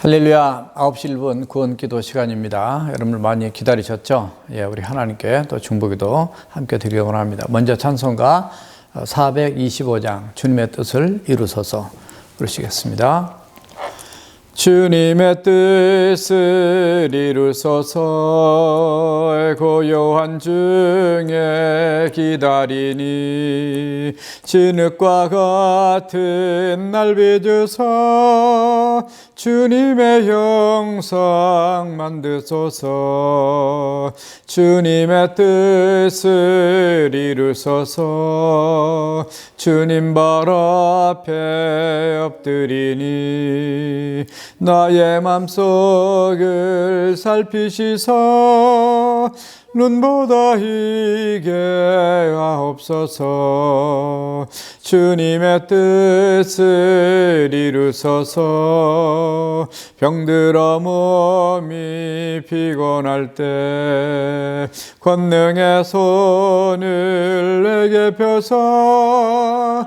할렐루야 9시 1분 구원 기도 시간입니다. 여러분들 많이 기다리셨죠? 예, 우리 하나님께 또 중보기도 함께 드리기 원합니다. 먼저 찬송가 425장 주님의 뜻을 이루소서 부르시겠습니다. 주님의 뜻을 이루소서 고요한 중에 기다리니 진흙과 같은 날 빚으사 주님의 형상 만드소서. 주님의 뜻을 이루소서 주님 발 앞에 엎드리니 나의 맘속을 살피시사. 눈보다 희게 하옵소서. 주님의 뜻을 이루소서. 병들어 몸이 피곤할 때 권능의 손을 내게 펴서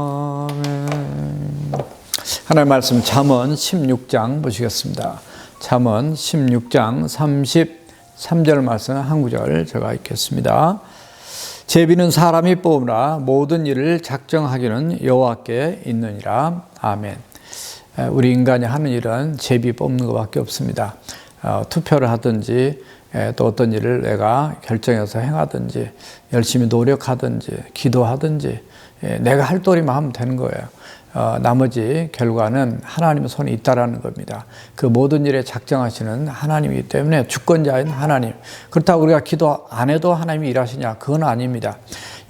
하나님 말씀 잠언 16장 보시겠습니다. 잠언 16장 33절 말씀 한 구절 제가 읽겠습니다. 제비는 사람이 뽑으라 모든 일을 작정하기는 여호와께 있느니라. 아멘. 우리 인간이 하는 일은 제비 뽑는 것밖에 없습니다. 어, 투표를 하든지 또 어떤 일을 내가 결정해서 행하든지 열심히 노력하든지 기도하든지 내가 할 도리만 하면 되는 거예요. 어, 나머지 결과는 하나님의 손에 있다라는 겁니다. 그 모든 일에 작정하시는 하나님이기 때문에 주권자인 하나님. 그렇다고 우리가 기도 안 해도 하나님이 일하시냐? 그건 아닙니다.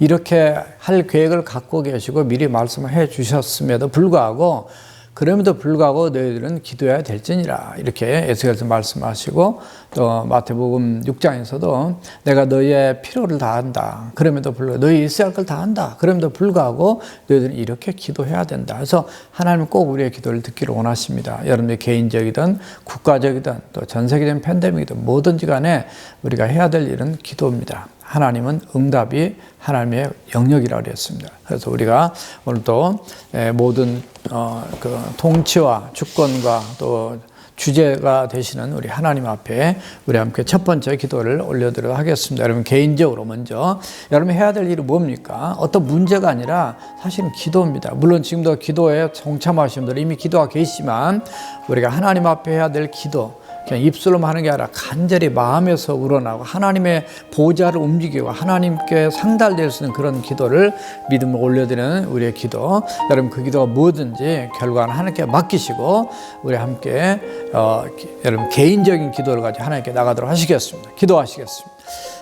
이렇게 할 계획을 갖고 계시고 미리 말씀을 해 주셨음에도 불구하고 그럼에도 불구하고 너희들은 기도해야 될지니라. 이렇게 에스겔서 말씀하시고 또 마태복음 6장에서도 내가 너희의 필요를 다한다. 그럼에도 불구하고 너희 있어야 할 걸 다한다. 그럼에도 불구하고 너희들은 이렇게 기도해야 된다. 그래서 하나님은 꼭 우리의 기도를 듣기를 원하십니다. 여러분의 개인적이든 국가적이든 또 전 세계적인 팬데믹이든 뭐든지 간에 우리가 해야 될 일은 기도입니다 하나님은 응답이 하나님의 영역이라고 했습니다. 그래서 우리가 오늘도 모든 어, 그 통치와 주권과 또 주제가 되시는 우리 하나님 앞에 우리 함께 첫 번째 기도를 올려드리도록 하겠습니다. 여러분 개인적으로 먼저 여러분 해야 될 일이 뭡니까? 어떤 문제가 아니라 사실은 기도입니다. 물론 지금도 기도에 동참하신 분들 이미 기도가 계시지만 우리가 하나님 앞에 해야 될 기도 그냥 입술로만 하는 게 아니라 간절히 마음에서 우러나고 하나님의 보좌를 움직이고 하나님께 상달될 수 있는 그런 기도를 믿음을 올려드리는 우리의 기도. 여러분 그 기도가 뭐든지 결과는 하나님께 맡기시고 우리 함께 어, 여러분 개인적인 기도를 가지고 하나님께 나가도록 하시겠습니다. 기도하시겠습니다.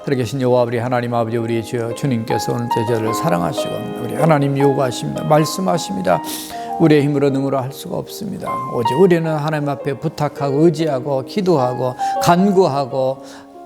그러 계신 여호와 우리 하나님 아버지 우리 주여 주님께서 오늘 제자를 사랑하시고 우리 하나님 요구하십니다. 말씀하십니다. 우리의 힘으로 능으로 할 수가 없습니다. 오직 우리는 하나님 앞에 부탁하고 의지하고 기도하고 간구하고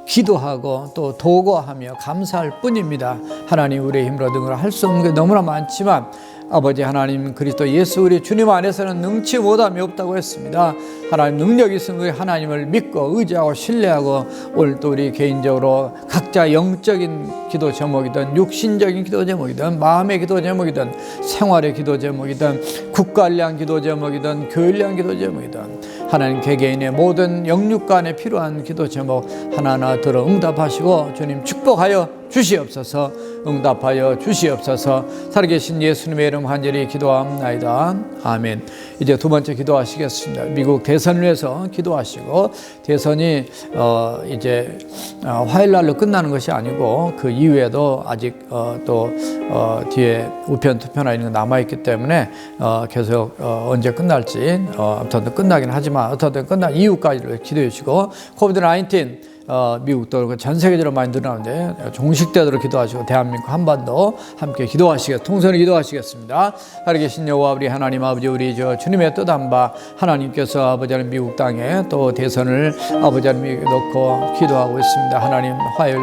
기도하고 또 도구하며 감사할 뿐입니다. 하나님 우리의 힘으로 능으로 할 수 없는 게 너무나 많지만 아버지 하나님 그리스도 예수 우리 주님 안에서는 능치 못함이 없다고 했습니다. 하나님 능력이 있으면 우리 하나님을 믿고 의지하고 신뢰하고 오늘 또 우리 개인적으로 각자 영적인 기도 제목이든 육신적인 기도 제목이든 마음의 기도 제목이든 생활의 기도 제목이든 국가를 기도 제목이든 교회를 기도 제목이든 하나님 개개인의 모든 영육 간에 필요한 기도 제목 하나하나 들어 응답하시고 주님 축복하여 주시옵소서. 응답하여 주시옵소서. 살아계신 예수님의 이름 간절히 기도합나이다. 아멘. 이제 두 번째 기도하시겠습니다. 미국 대선을 위해서 기도하시고 대선이 어 이제 어 화요일 날로 끝나는 것이 아니고 그 이후에도 아직 어 뒤에 우편 투표나 이런 거 남아 있기 때문에 어 계속 어 언제 끝날지 어 아무튼 끝나긴 하지만 어떻든 끝난 이후까지를 기도해 주시고 코비드 19 어, 미국도 그렇고 전 세계적으로 많이 늘어나는데 종식되도록 기도하시고 대한민국 한반도 함께 기도하시겠 통선히 기도하시겠습니다. 하나님 계신 여호와 우리 하나님 아버지 우리 저 주님의 뜻 한 바 하나님께서 아버지 하나님 미국 땅에 또 대선을 아버지 하나님 놓고 기도하고 있습니다. 하나님 화요일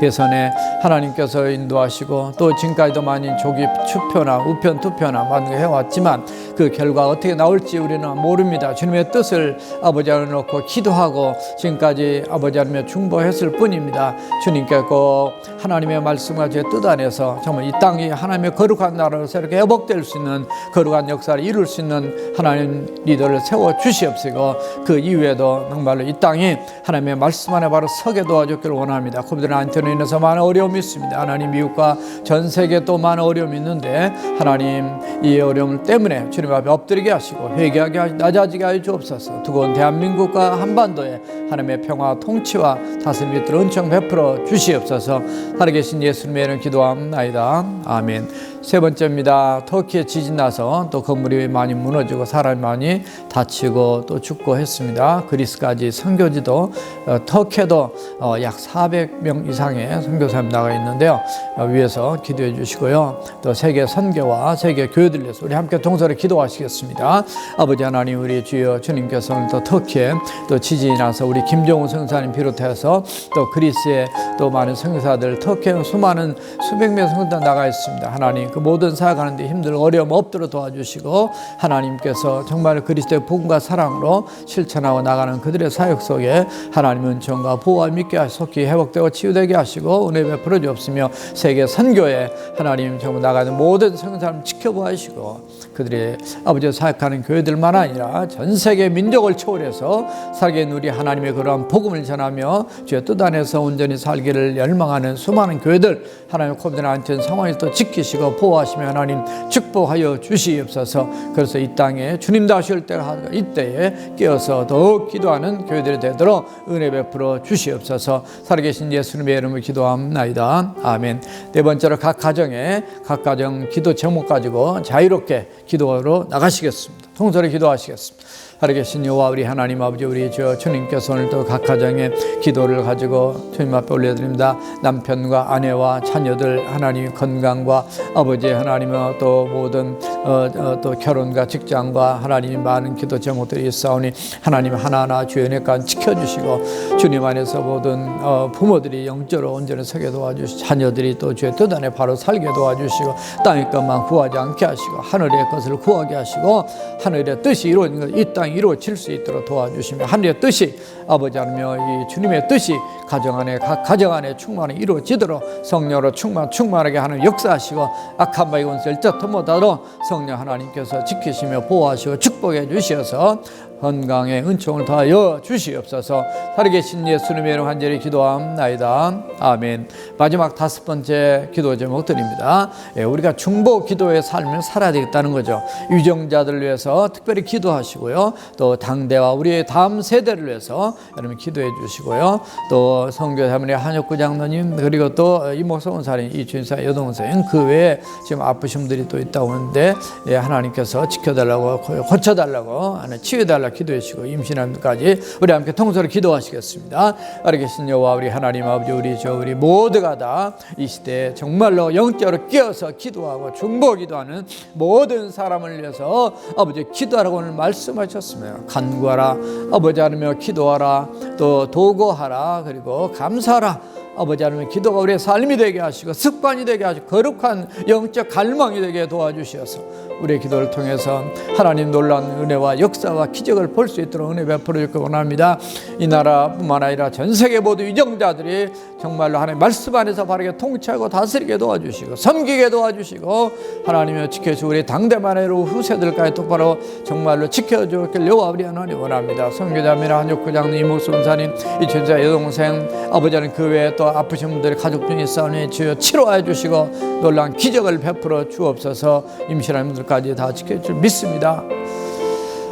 대선에 하나님께서 인도하시고 또 지금까지도 많이 조기 투표나 우편 투표나 많은 거 해왔지만 그 결과 어떻게 나올지 우리는 모릅니다. 주님의 뜻을 아버지 하나님 놓고 기도하고 지금까지 아버지 하 나님의 중보했을 뿐입니다. 주님께 꼭 하나님의 말씀과 제 뜻 안에서 정말 이 땅이 하나님의 거룩한 나라로서 이렇게 회복될 수 있는 거룩한 역사를 이룰 수 있는 하나님 리더를 세워 주시옵시고 그 이후에도 정말로 이 땅이 하나님의 말씀 안에 바로 서게 도와주기를 원합니다. 코비드19로 인해서 많은 어려움이 있습니다. 하나님 미국과 전 세계 또 많은 어려움이 있는데 하나님 이 어려움 때문에 주님 앞에 엎드리게 하시고 회개하게 하시 낮아지게 하여 주옵소서. 두고온 대한민국과 한반도에 하나님의 평화 통치와 다스림이 들어 은총 베풀어 주시옵소서. 하나 계신 예수님의 이름 기도합나이다. 아멘. 세 번째입니다. 터키에 지진 나서 또 건물이 많이 무너지고 사람이 많이 다치고 또 죽고 했습니다. 그리스까지 선교지도 어, 터키에도 어, 약 400명 이상의 선교사님 나가 있는데요. 어, 위에서 기도해 주시고요. 또 세계 선교와 세계 교회들 위해서 우리 함께 동서로 기도하시겠습니다. 아버지 하나님 우리 주여 주님께서 오늘 또 터키에 또 지진이 나서 우리 김정우 성사님 비롯해서 또 그리스에 또 많은 선교사들 터키에 수많은 수백 명 선교사 나가 있습니다. 하나님 그 모든 사역하는데 힘들 어려움 없도록 도와주시고 하나님께서 정말 그리스도의 복음과 사랑으로 실천하고 나가는 그들의 사역 속에 하나님은 정과 보호와 믿게 속히 회복되고 치유되게 하시고 은혜 베풀어 주옵시며 세계 선교에 하나님 정말 나가는 모든 성사람 지켜보시고 그들의 아버지 사역하는 교회들만 아니라 전 세계 민족을 초월해서 살게 누리 하나님의 그러한 복음을 전하며 주의 뜻 안에서 온전히 살기를 열망하는 수많은 교회들 하나님 코비드 안전 상황에서 또 지키시고 보호하시며 하나님 축복하여 주시옵소서. 그래서 이 땅에 주님 다실 때가 이때에 깨어서 더욱 기도하는 교회들이 되도록 은혜 베풀어 주시옵소서. 살아계신 예수님의 이름을 기도합나이다. 아멘. 네 번째로 각 가정에 각 가정 기도 제목 가지고 자유롭게 기도로 나가시겠습니다 통솔히 기도하시겠습니다 하나 계신 여호와 우리 하나님 아버지 우리 저 주님께서 오늘도 각 가정의 기도를 가지고 주님 앞에 올려드립니다. 남편과 아내와 자녀들 하나님 건강과 아버지 하나님의 또 모든 어, 어, 또 결혼과 직장과 하나님 많은 기도 제목들이 있사오니 하나님 하나하나 주의 은혜가 지켜주시고 주님 안에서 모든 어, 부모들이 영적으로 온전히 서게 도와주시고 자녀들이 또 주의 뜻 안에 바로 살게 도와주시고 땅의 것만 구하지 않게 하시고 하늘의 것을 구하게 하시고 하늘의 뜻이 이루어진 것이 땅 이루어질 수 있도록 도와주시며 하늘의 뜻이 아버지 하나며 이 주님의 뜻이 가정 안에 각 가정 안에 충만히 이루어지도록 성령으로 충만 충만하게 하는 역사하시고 악한 바의 원수를 쩌터 못하도록 성령 하나님께서 지키시며 보호하시고 축복해 주시어서 건강에 은총을 더하여 주시옵소서. 살아계신 예수님의 이름 간절히 기도함나이다. 아멘. 마지막 다섯 번째 기도 제목 드립니다. 예, 우리가 중보 기도의 삶을 살아야 되겠다는 거죠. 유정자들을 위해서 특별히 기도하시고요. 또 당대와 우리의 다음 세대를 위해서 여러분 기도해 주시고요. 또 성교사문의 한혁구 장로님 그리고 또 이목성 원사님 이준사 여동생 그 외에 지금 아프신 분들이 또 있다고 하는데 예, 하나님께서 지켜달라고 고쳐달라고 하는 치유해달라고 기도해 주시고 임신함까지 우리 함께 통솔로 기도하시겠습니다. 아래 계신 여호와 우리 하나님 아버지 우리 저 우리 모두가 다 이 시대에 정말로 영적으로 끼어서 기도하고 중보 기도하는 모든 사람을 위해서 아버지 기도하라고 오늘 말씀하셨으며 간구하라 아버지 하나며 기도하라 또 도구하라 그리고 감사하라. 아버지 하나님 기도가 우리의 삶이 되게 하시고 습관이 되게 하시고 거룩한 영적 갈망이 되게 도와주시어서 우리의 기도를 통해서 하나님 놀라운 은혜와 역사와 기적을 볼 수 있도록 은혜 베풀어 줄 원합니다. 이 나라뿐만 아니라 전 세계 모두 유정자들이 정말로 하나님 말씀 안에서 바르게 통치하고 다스리게 도와주시고 섬기게 도와주시고 하나님을 지켜주시고 우리 당대만의로 후세들까지 똑바로 정말로 지켜주길 여호와 우리 하나님 원합니다. 성교자입니다. 한육구장님 이목순사님 이천자 여동생 아버지는 그 외에 또 아프신 분들 가족 중에 있사오니 주여 치료하여 주시고 놀라운 기적을 베풀어 주옵소서 임신한 분들 까지 다 지켜줄 믿습니다.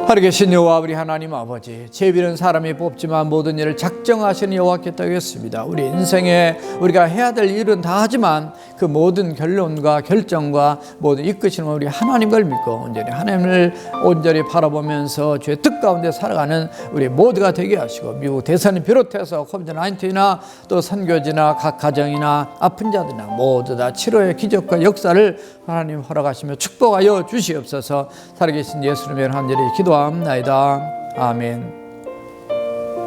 하늘 계신 여호와 우리 하나님 아버지 제비는 사람이 뽑지만 모든 일을 작정하시는 여호와께 따겠습니다. 우리 인생에 우리가 해야 될 일은 다 하지만 그 모든 결론과 결정과 모든 이끄시는 우리 하나님을 믿고 온전히 하나님을 온전히 바라보면서 주의 뜻 가운데 살아가는 우리 모두가 되게 하시고 미국 대선을 비롯해서 코비드 19이나 또 선교지나 각 가정이나 아픈 자들이나 모두 다 치료의 기적과 역사를 하나님 허락하시며 축복하여 주시옵소서. 살아계신 예수님의 한절히 기도함나이다. 아멘